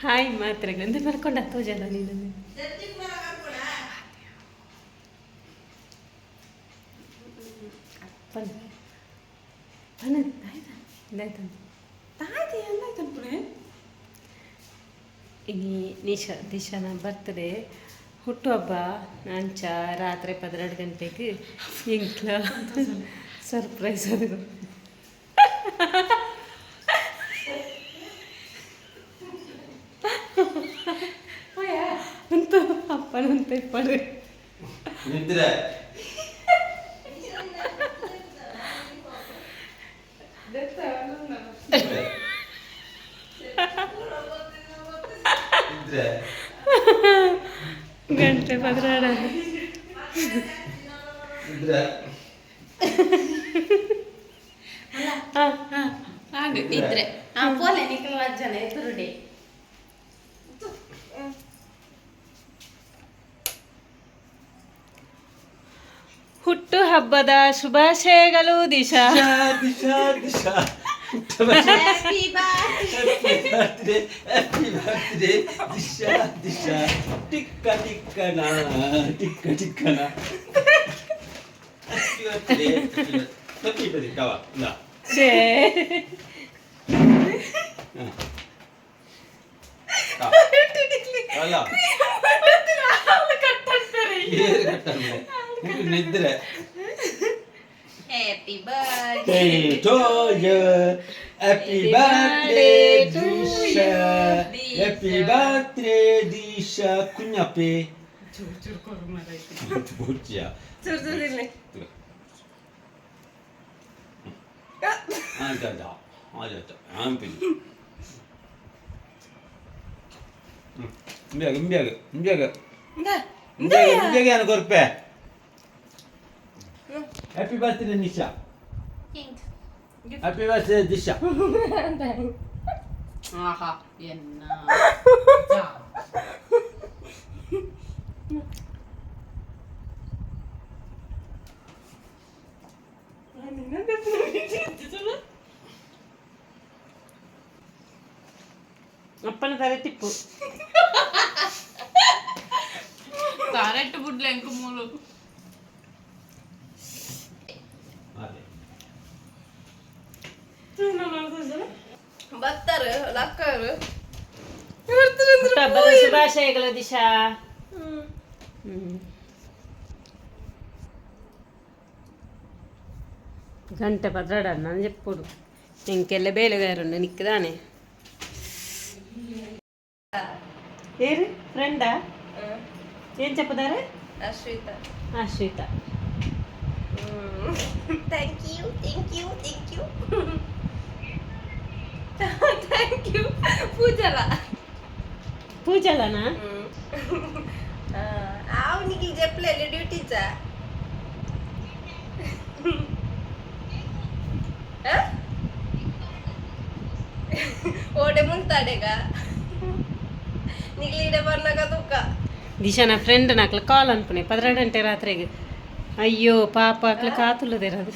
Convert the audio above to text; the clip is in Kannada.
ಹಾಯ್ ಮಾತ್ರ ಬರ್ಕೊಂಡು ಹತ್ತೋ ಜನ ನೀನು ದಿಶಾನ ಬರ್ತಡೇ ಹುಟ್ಟು ಹಬ್ಬ ನಿಶಾ ದಿಶಾನ ಹುಟ್ಟುಹಬ್ಬ ಅಂಚ ರಾತ್ರಿ ಪದೆರಡು ಗಂಟೆಗೆ ಇಂಕ್ಲ ಸರ್ಪ್ರೈಸ್ ಅದು. ಅಂತ ಅಪ್ಪನಂತ ಇಪ್ಪಡು ಗಂಟೆ ಪದರಾಡ ಹಾಂ ಹಾಂ ಹಾಗೆ ಇದ್ರೆ ಆ ಪೋಲೆ ನಿಖಿಲ್ ಅಜ್ಜನ ಎದುರುಡೆ ಹುಟ್ಟು ಹಬ್ಬದ ಶುಭಾಶಯಗಳು ದಿಶಾ. ದಿಶಾ ದಿಶಾ ದಿಶಾ. ದಿಶಾ ಟಿಕ್ಕ ಟಿಕ್ಕನ ಟಿಕ್ಕ ಟಿಕ್ಕನ. ಹ್ಯಾಪಿ ಬರ್ತ್ಡೇ ಹ್ಯಾಪಿ ಬರ್ತ್ಡೇ ಕವ ಇಲ್ಲ ಛೇ ಅಲ್ಲ ಏರು ಕಟ್ಟಲ್ಲ ನಿದ್ರೆ happy birthday Day to you. Happy birthday, Disha. Happy birthday, Disha. Kunyape. ಚೂರು ಚೂರು ಕೊರು ಮಾರಾಯ್ತು Boccia. ಚೂರು ಚೂರು ಇರ್ಲಿ Ah, da, da. Ah, da, da. Ampli. Imbiaga, imbiaga, imbiaga. Happy birthday, Nisha. Happy birthday, Disha. ಆಹಾ ಎನ್ನ ಅಪ್ಪನ ತಲೆ ತಿಪ್ಪು ಕರೆಕ್ಟ್ ಬಿಡ್ಲೆ ಎಂಕು ಮೂಲು ಬರ್ತಾರ ಲಕ್ಕರು ಹುಟ್ಟುಹಬ್ಬದ ಶುಭಾಶಯಗಳು ದಿಶಾ ಹ್ಮ್. గంట పదరాడన్న అని చెప్పుడు ఇంకెళ్ళ బేలుగారు నిక్కుదానే ఏరు ఫ్రెండా ఏం చెప్పదారు Ashwitha Ashwitha thank you thank you thank you thank you పూజల? పూజలనా? అవునికి చెప్పలేదు డ్యూటీచా ఓటే ముంతాడేగా? దిశ నా ఫ్రెండ్ నాకు కాల్ అనుకునే పదరాడంటే రాత్రి అయ్యో పాప అట్లా కాతులు తెరదు.